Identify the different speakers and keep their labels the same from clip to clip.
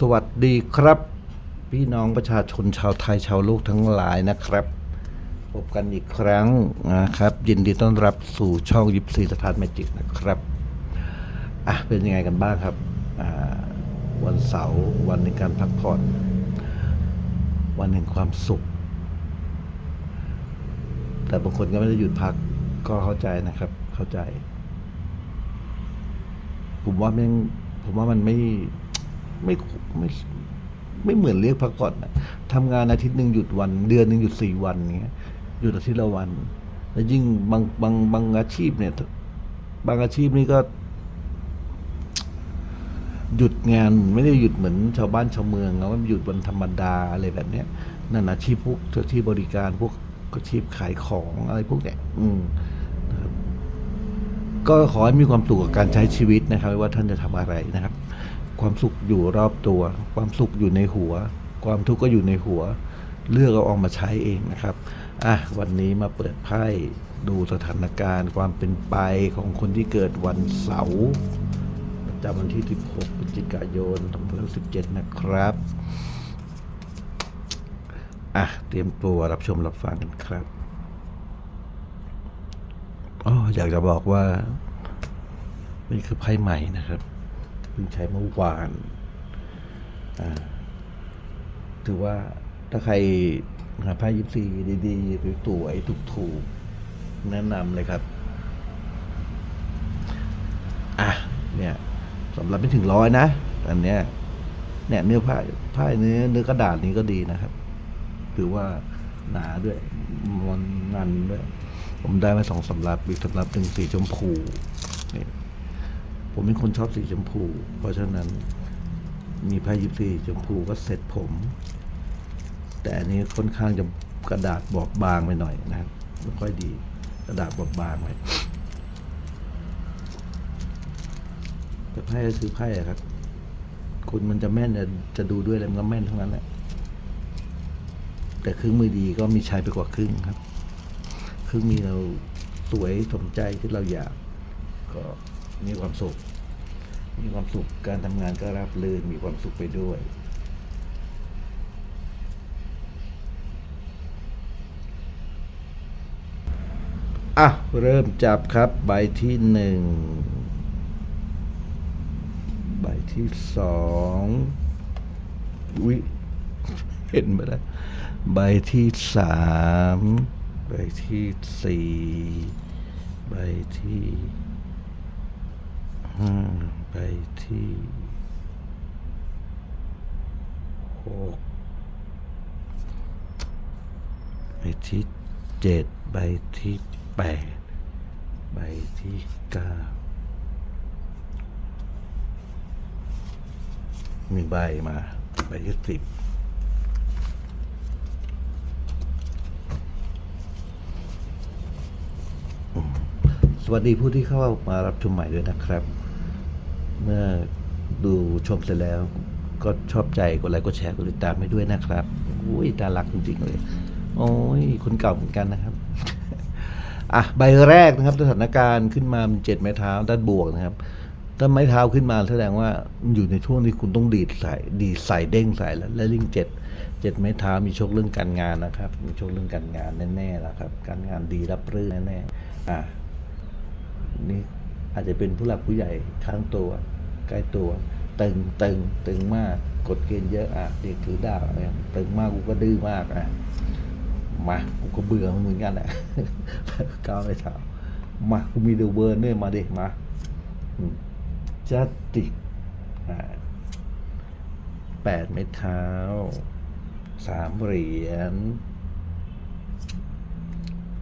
Speaker 1: สวัสดีครับ พี่น้องประชาชนชาวไทยชาวโลกทั้งหลายนะครับ พบกันอีกครั้งนะครับ ยินดีต้อนรับสู่ช่องยิปซีสถานแมจิกนะครับอะเป็นยังไงกันบ้างครับวันเสาร์วันในการพักผ่อน วันแห่งความสุข แต่บางคนก็ไม่ได้หยุดพักก็เข้าใจนะครับ เข้าใจ ผมว่าแม่งผมว่ามันไม่ ไม่ไม่ไม่เหมือนเรียกพักผ่อนอะทำงานอาทิตย์หนึ่งหยุดวัน เดือนหนึ่งหยุดสี่วันเงี้ยหยุดอาทิตย์ละวัน แล้วยิ่งบางบางบางอาชีพเนี่ย บางอาชีพนี่ก็ หยุดงานไม่ได้หยุดเหมือนชาวบ้านชาวเมืองนะว่าหยุดวันธรรมดาอะไรแบบเนี้ยนั่นอาชีพพวกที่บริการพวกอาชีพขายของอะไรพวกเนี้ยอืมก็ขอให้มีความสุขกับการใช้ชีวิตนะครับไม่ว่าท่านจะทำอะไรนะครับ ความสุขอยู่รอบตัว ความสุขอยู่ในหัว ความทุกข์ก็อยู่ในหัว เลือกเอาออกมาใช้เองนะครับอะวันนี้มาเปิดไพ่ดูสถานการณ์ ความเป็นไปของคนที่เกิดวันเสาร์ประจำวันที่ 16พฤศจิกายน2517 นะครับอะเตรียมตัวรับชมรับฟังกันครับอ๋ออยากจะบอกว่า นี่คือไพ่ใหม่นะครับ พิ่งใช้เมื่อวานถือว่าถ้าใครหาไพ่ยิปซีดีๆสวยๆถูกๆแนะนำเลยครับ อะ เนี่ยสำหรับไม่ถึงร้อยนะ อันเนี้ยเนี่ยเนื้อผ้าผ้าเนื้อเนื้อกระดาษนี้ก็ดีนะครับ ถือว่าหนาด้วยมันงันด้วย ผมได้มาสองสำรับอีกสำรับหนึ่งสีชมพู ผมเป็นคนชอบสีชมพู เพราะฉะนั้นมีไพ่ยิปซีชมพูก็เสร็จผม แต่อันนี้ค่อนข้างจะกระดาษบอบบางไปหน่อยนะครับไม่ค่อยดีกระดาษบอบบางไปแต่ไพ่ก็คือไพ่ครับ คุณมันจะแม่นจะจะดูด้วยอะไรมันก็แม่นทั้งนั้นแหละแต่ครึ่งมือดีก็มีชัยไปกว่าครึ่งครับ ครึ่งมีเราสวยสมใจที่เราอยาก ก็มีความสุข มีความสุขการทำงานก็รับรื่นมีความสุขไปด้วย อะ เริ่มจับครับใบที่หนึ่งใบที่สองวิเห็นไหมล่ะใบที่สามใบที่สี่ใบที่ห้า ใบที่หกใบที่เจ็ดใบที่แปดใบที่เก้ามีใบมาใบที่สิบสวัสดีผู้ที่เข้ามารับชมใหม่ด้วยนะครับ เมื่อดูชมเสร็จแล้วก็ชอบใจกดไลค์กดแชร์กดติดตามให้ด้วยนะครับอุ้ยน่ารักจริงๆเลย โอ้ยคนเก่าเหมือนกันนะครับ อะใบแรกนะครับสถานการณ์ขึ้นมาเป็นเจ็ดไม้เท้าด้านบวกนะครับถ้าไม้เท้าขึ้นมาแสดงว่าอยู่ในช่วงที่คุณต้องดีดใส่ดีดใส่เด้งใส่แล้วและลิงเจ็ดเจ็ดไม้เท้ามีโชคเรื่องการงานนะครับ มีโชคเรื่องการงานแน่ๆแล้วครับ การงานดีรับรื่นแน่ๆอะนี่อาจจะเป็นผู้หลักผู้ใหญ่ข้างตัว ใกล้ตัว ตึงตึงตึงมากกดเกณฑ์เยอะอะเด็กถือดาบอะไรตึงมากกูก็ดื้อมากอะมากูก็เบื่อมึงเหมือนกันแหละก้าวไม่ถามมากูมีเดอะเวิร์นด้วยมาเด็กมาจัดติกอ่าแปดไม้เท้าสามเหรียญ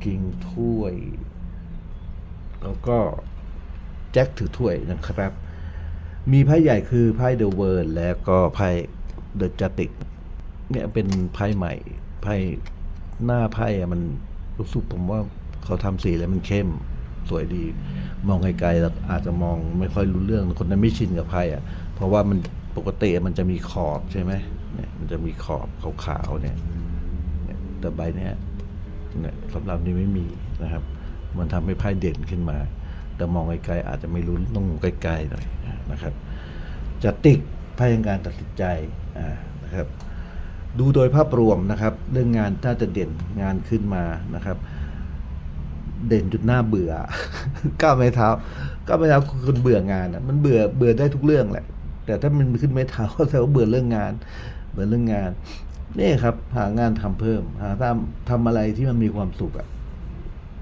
Speaker 1: กิ่งถ้วย แล้วก็แจ็คถือถ้วยนะครับ มีไพ่ใหญ่คือไพ่เดอะเวิร์ดแล้วก็ไพ่เดอะจัติกเนี่ยเป็นไพ่ใหม่ไพ่หน้าไพ่อะมันรู้สึกผมว่าเขาทำสีแล้วมันเข้มสวยดี มองไกลๆแล้วอาจจะมองไม่ค่อยรู้เรื่องคนนั้นไม่ชินกับไพ่อะเพราะว่ามันปกติมันจะมีขอบใช่ไหมเนี่ยมันจะมีขอบขาวๆเนี่ยแต่ใบเนี้ยเนี่ยสำหรับนี้ไม่มีนะครับ มันทำให้ไพ่เด่นขึ้นมา แต่มองไกลๆอาจจะไม่รู้ต้องใกล้ๆหน่อยนะครับ จะติกพ่แห่งการตัดสินใจนะครับ ดูโดยภาพรวมนะครับ เรื่องงานถ้าจะเด่นงานขึ้นมานะครับ เด่นจุดหน้าเบื่อก้าวไม้เท้าก้าวไม้เท้าคือคนเบื่องานอะมันเบื่อเบื่อได้ทุกเรื่องแหละ แต่ถ้ามันขึ้นไม้เท้าก็แสดงว่าเบื่อเรื่องงาน เบื่อเรื่องงานนี่ครับหางานทำเพิ่มหาทำทำอะไรที่มันมีความสุขอะ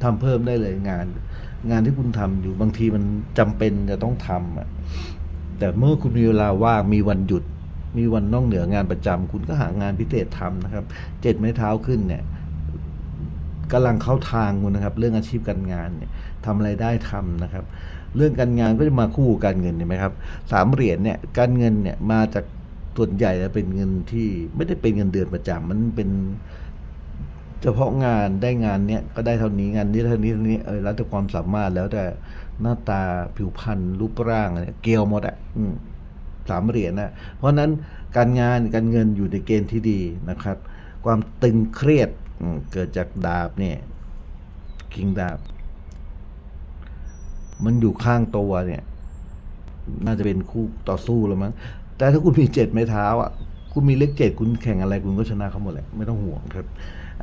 Speaker 1: ทำเพิ่มได้เลยงาน งานที่คุณทำอยู่บางทีมันจำเป็นจะต้องทำอะแต่เมื่อคุณมีเวลาว่างมีวันหยุด มีวันนอกเหนืองานประจำคุณก็หางานพิเศษทำนะครับ เจ็ดไม้เท้าขึ้นเนี่ยกำลังเข้าทางคุณนะครับ เรื่องอาชีพการงานเนี่ยทำอะไรได้ทำนะครับ เรื่องการงานก็จะมาคู่กับการเงินเห็นไหมครับสามเหรียญเนี่ยการเงินเนี่ยมาจากส่วนใหญ่แล้วเป็นเงินที่ไม่ได้เป็นเงินเดือนประจำมันเป็น เฉพาะงานได้งานเนี้ยก็ได้เท่านี้งานนี้เท่านี้เท่านี้เออแล้วแต่ความสามารถแล้วแต่หน้าตาผิวพรรณรูปร่างอะไรเกลียวหมดอะสามเหรียญนะเพราะนั้นการงานการเงินอยู่ในเกณฑ์ที่ดีนะครับ ความตึงเครียดเกิดจากดาบเนี่ยคิงดาบ มันอยู่ข้างตัวเนี่ย น่าจะเป็นคู่ต่อสู้แล้วมั้งแต่ถ้าคุณมีเจ็ดไม้เท้าอะ คุณมีเลขเจ็ดคุณแข่งอะไรคุณก็ชนะเขาหมดแหละไม่ต้องห่วงครับ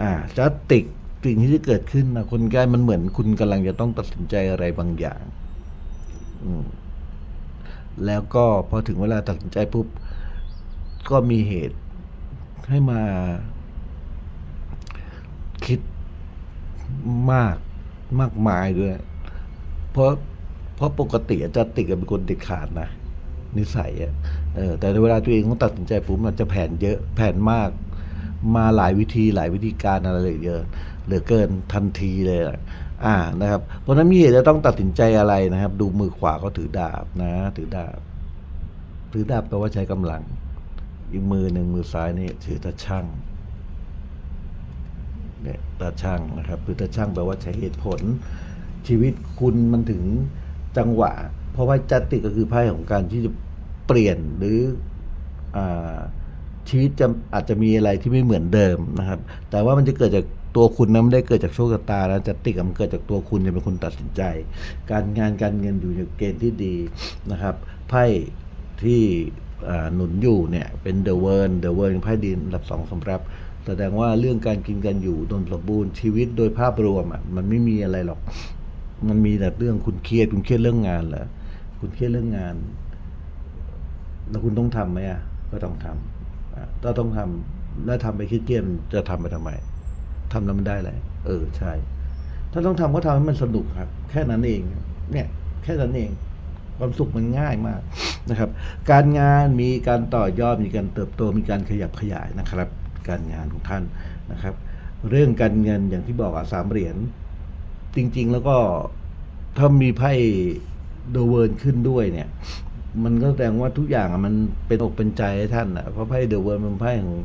Speaker 1: อ่าจะติกสิ่งที่จะเกิดขึ้นนะคนใกล้มันเหมือนคุณกำลังจะต้องตัดสินใจอะไรบางอย่าง อืมแล้วก็พอถึงเวลาตัดสินใจปุ๊บก็มีเหตุให้มา คิดมากมากมายด้วย เพราะเพราะปกติอาจารย์ติกอะเป็นคนเด็ดขาดนะ นิสัยอะเออแต่เวลาตัวเองต้องตัดสินใจปุ๊บมันจะแผนเยอะแผนมากมาหลายวิธีหลายวิธีการอะไรเยอะเหลือเกินทันทีเลยอะอ่านะครับเพราะนั้นมีเหตุจะต้องตัดสินใจอะไรนะครับ ดูมือขวาเขาถือดาบนะ ถือดาบ ถือดาบแปลว่าใช้กำลัง อีกมือหนึ่งมือซ้ายนี่ถือตะช่างเนี่ยตาช่างนะครับคือตาช่างแปลว่าใช้เหตุผล ชีวิตคุณมันถึงจังหวะ เพราะว่าจัตติก็คือไพ่ของการที่จะเปลี่ยนหรืออชีวิตจะอาจจะมีอะไรที่ไม่เหมือนเดิมนะครับ แต่ว่ามันจะเกิดจากตัวคุณนะไม่ได้เกิดจากโชคชะตาแล้วจัตติกมันเกิดจากตัวคุณจะเป็นคนตัดสินใจ การงานการเงินอยู่ในเกณฑ์ที่ดีนะครับไพ่ที่หนุนอยู่เนี่ยเป็นเดอะเวิร์นเดอะเวิร์นไพ่ดินอันดับสองสำหรับแสดงว่าเรื่องการกินกันอยู่ดนสมบูรณ์ชีวิตโดยภาพรวมอะมันไม่มีอะไรหรอก มันมีแต่เรื่องคุณเครียดคุณเครียดเรื่องงานเหรอ คุณเครียดเรื่องงาน แล้วคุณต้องทำไหมอะก็ต้องทำถ้าต้องทำแล้วทำไปคิดเกียจมันจะทำไปทำไมทำแล้วมันได้อะไรเออใช่ ถ้าต้องทำก็ทำให้มันสนุกครับ แค่นั้นเอง เนี่ย แค่นั้นเองความสุขมันง่ายมากนะครับ การงานมีการต่อยอดมีการเติบโตมีการขยับขยายนะครับ การงานของท่านนะครับ เรื่องการเงินอย่างที่บอกอะสามเหรียญจริง ๆ แล้วก็ถ้ามีไพ่ โดเวิร์นขึ้นด้วยเนี่ย มันก็แสดงว่าทุกอย่างมันเป็นอกเป็นใจให้ท่านอะเพราะไพ่เดอะเวิร์นมันไพ่ของ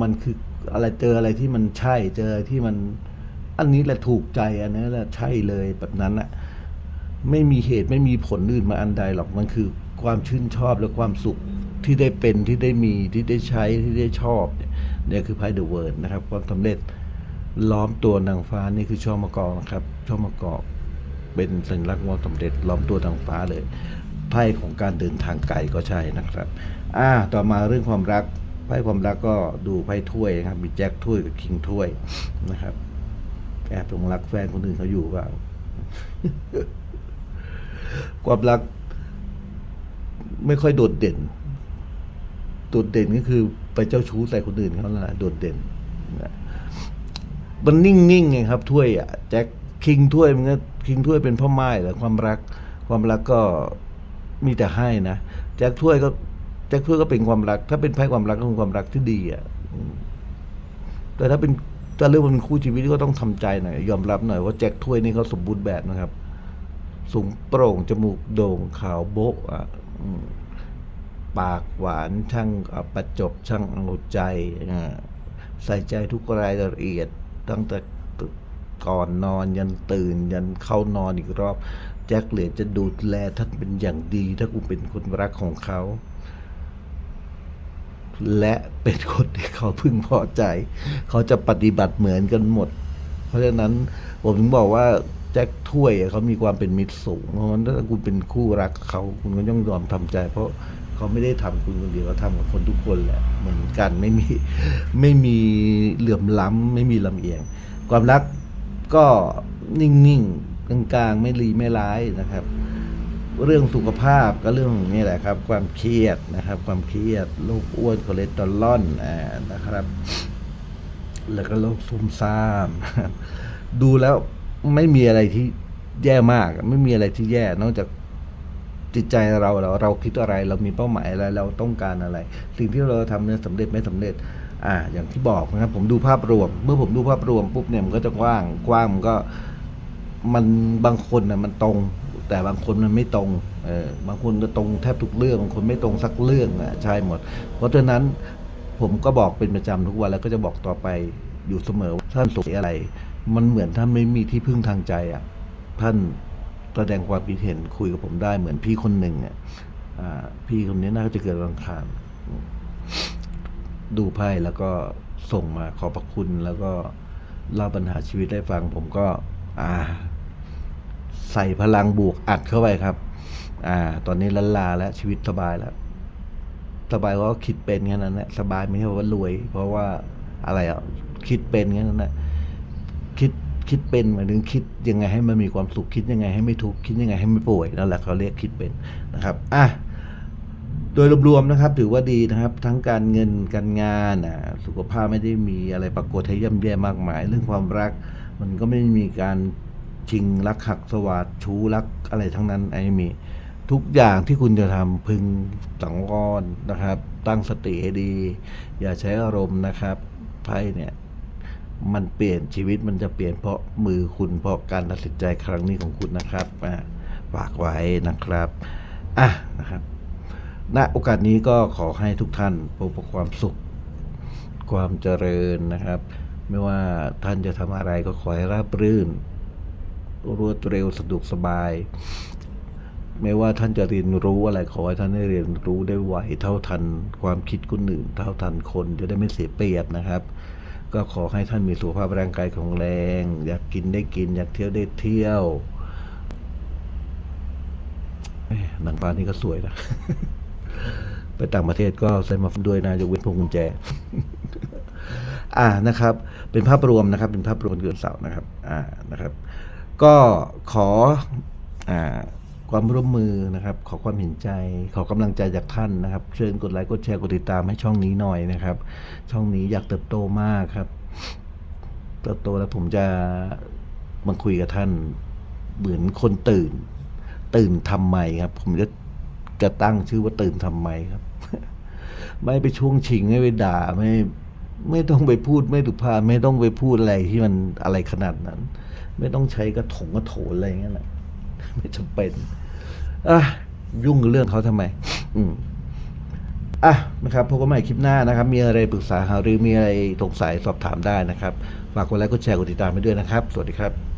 Speaker 1: มันคืออะไรเจออะไรที่มันใช่เจออะไรที่มัน อันนี้แหละถูกใจอันนี้แหละใช่เลยแบบนั้นอะไม่มีเหตุไม่มีผลอื่นมาอันใดหรอกมันคือความชื่นชอบและความสุขที่ได้เป็นที่ได้มีที่ได้ใช้ที่ได้ชอบเนี่ยเนี่ยคือไพ่เดอะเวิร์นะครับ ความสำเร็จล้อมตัวนางฟ้านี่คือช่อมะกอกนะครับช่อมะกอก เป็นสัญลักษณ์ความสำเร็จล้อมตัวนางฟ้าเลยไพ่ของการเดินทางไกลก็ใช่นะครับ อ่า ต่อมาเรื่องความรักไพ่ความรักก็ดูไพ่ถ้วยนะครับ มีแจ็คถ้วยกับคิงถ้วยนะครับ แอบหลงรักแฟนคนอื่นเขาอยู่เปล่าความรัก ไม่ค่อยโดดเด่น โดดเด่นก็คือไปเจ้าชู้ใส่คนอื่นเขาแล้วนะโดดเด่นมันนิ่งๆไงครับถ้วยอะแจ็ค คิงถ้วยมันก็คิงถ้วยเป็นพ่อไม้แหละความรัก ความรักก็มีแต่ให้นะแจ็คถ้วยก็แจ็คถ้วยก็เป็นความรัก ถ้าเป็นไพ่ความรักก็เป็นความรักที่ดีอะแต่ถ้าเป็นถ้าเรื่องมันเป็นคู่ชีวิตก็ต้องทำใจหน่อยยอมรับหน่อยว่าแจ็คถ้วยนี่เขาสมบูรณ์แบบนะครับ สูงโปร่งจมูกโด่งขาวโบ๊ะอะปากหวานช่างประจบช่างเอาใจใส่ใจทุกรายละเอียดตั้งแต่ ก่อนนอนยันตื่น ยันเข้านอนอีกรอบ แจ็คเหลียจะดูแลท่านเป็นอย่างดี ถ้าคุณเป็นคนรักของเขา และเป็นคนที่เขาพึงพอใจ เขาจะปฏิบัติเหมือนกันหมด เพราะฉะนั้นผมถึงบอกว่าแจ็คถ้วยเขามีความเป็นมิตรสูง เพราะฉะนั้นถ้าคุณเป็นคู่รักเขา คุณก็ย่อมยอมทำใจ เพราะเขาไม่ได้ทำคุณคนเดียวเขาทำกับคนทุกคนแหละ เหมือนกันไม่มีไม่มีเหลื่อมล้ำไม่มีลำเอียง ความรัก ก็นิ่งๆกลางๆ ไม่รีไม่ร้ายนะครับ เรื่องสุขภาพก็เรื่องนี่แหละครับ ความเครียดนะครับ ความเครียดโรคอ้วนคอเลสเตอรอลนะครับ แล้วก็โรคซุ่มซ่ามดูแล้วไม่มีอะไรที่แย่มาก ไม่มีอะไรที่แย่นอกจาก จิตใจเราเราเราคิดอะไร เรามีเป้าหมายอะไรเราต้องการอะไร สิ่งที่เราทำเนี่ยสำเร็จไม่สำเร็จอ่าอย่างที่บอกนะครับผมดูภาพรวม เมื่อผมดูภาพรวมปุ๊บเนี่ยมันก็จะกว้างกว้างมันก็มันบางคนนะมันตรง แต่บางคนมันไม่ตรงเออบางคนจะตรงแทบทุกเรื่องบางคนไม่ตรงสักเรื่องอะใช่หมด เพราะฉะนั้นผมก็บอกเป็นประจำทุกวันแล้วก็จะบอกต่อไปอยู่เสมอว่าท่านสงสัยอะไร มันเหมือนท่านไม่มีที่พึ่งทางใจอะท่าน แสดงความคิดเห็นคุยกับผมได้เหมือนพี่คนหนึ่งอะพี่คนนี้น่าจะเกิดรังคารดูไพ่แล้วก็ส่งมาขอบพระคุณแล้วก็เล่าปัญหาชีวิตให้ฟัง ผมก็ อ่า ใส่พลังบวกอัดเข้าไปครับ อ่า ตอนนี้ลันลาแล้วชีวิตสบายแล้วสบายเพราะคิดเป็นแค่นั้นแหละสบายไม่ใช่ว่ารวย เพราะว่าอะไรอะคิดเป็นแค่นั้นแหละคิด คิดเป็นหมายถึงคิดยังไงให้มันมีความสุขคิดยังไงให้ไม่ทุกข์คิดยังไงให้ไม่ป่วยนั่นแหละเขาเรียกคิดเป็นนะครับอะโดยรวมๆนะครับ ถือว่าดีนะครับ ทั้งการเงินการงานอะสุขภาพไม่ได้มีอะไรปรากฏให้ย่ำแย่มากมาย เรื่องความรัก มันก็ไม่มีการชิงรักหักสวัสดชู้รักอะไรทั้งนั้นไอ้ม่มีทุกอย่างที่คุณจะทำพึงสังวรนะครับ ตั้งสติให้ดี อย่าใช้อารมณ์นะครับไพ่เนี่ย มันเปลี่ยนชีวิตมันจะเปลี่ยนเพราะมือคุณเพราะการตัดสินใจครั้งนี้ของคุณนะครับฝากไว้นะครับอะนะครับณโอกาสนี้ก็ขอให้ทุกท่านพบกับความสุข ความเจริญนะครับ ไม่ว่าท่านจะทำอะไรก็ขอให้ราบรื่น รวดเร็วสะดวกสบาย ไม่ว่าท่านจะเรียนรู้อะไรขอให้ท่านได้เรียนรู้ได้ไวเท่าทัน ความคิดคนอื่น เท่าทันคนจะได้ไม่เสียเปรียบนะครับ ก็ขอให้ท่านมีสุขภาพร่างกายแข็งแรง อยากกินได้กิน อยากเที่ยวได้เที่ยวหนังปลานี่ก็สวยนะ ไปต่างประเทศก็ใส่มาด้วยนะยกเว้นพวงกุญแจ อ่านะครับ เป็นภาพรวมนะครับ เป็นภาพรวมเกินเสาร์นะครับ อ่านะครับ ก็ขออ่า ความร่วมมือนะครับ ขอความเห็นใจ ขอกำลังใจจากท่านนะครับ เชิญกดไลค์กดแชร์กดติดตามให้ช่องนี้หน่อยนะครับ ช่องนี้อยากเติบโตมากครับ เติบโตแล้วผมจะมาคุยกับท่าน เหมือนคนตื่น ตื่นทำไมครับ ผมจะจะตั้งชื่อว่าตื่นทำไมครับ ไม่ไปช่วงชิงไม่ไปด่าไม่ไม่ต้องไปพูดไม่ถูกพาไม่ต้องไปพูดอะไรที่มันอะไรขนาดนั้น ไม่ต้องใช้กระถงกระโถนอะไรอย่างเงี้ยนะไม่จำเป็น อะยุ่งเรื่องเขาทำไม อืมอะนะครับพบกันใหม่คลิปหน้านะครับ มีอะไรปรึกษาหารือมีอะไรสงสัยสอบถามได้นะครับ ฝากกดไลค์กดแชร์กดติดตามไปด้วยนะครับ สวัสดีครับ